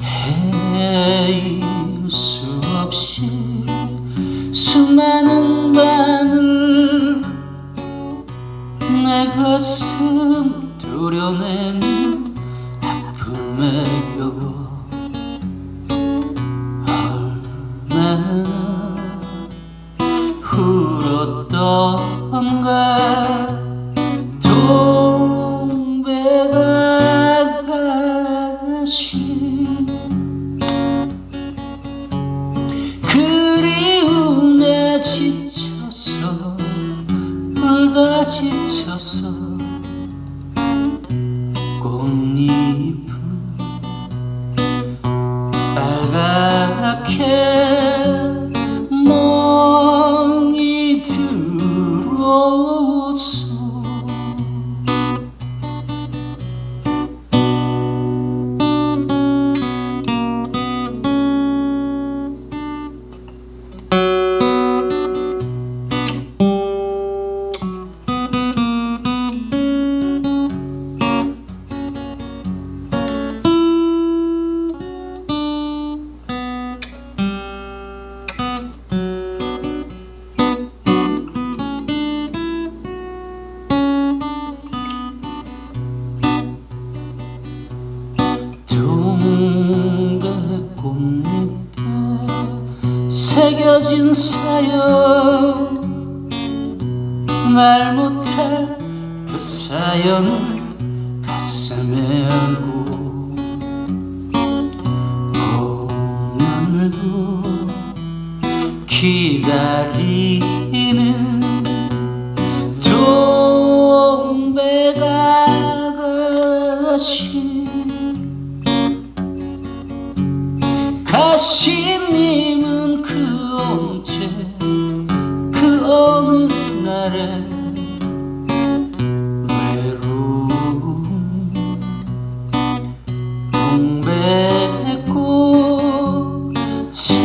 헤일 수 없이 수많은 밤을 내 가슴 도려내는 아픔에 겨워 얼마나 울다 지쳐서 꽃잎은 빨갛게 새겨진 사연. 말 못할 그 사연을 가슴에 안고 오늘도 기다리는 동백 아가씨 가시 나를 외로움 동백꽃 찾아오려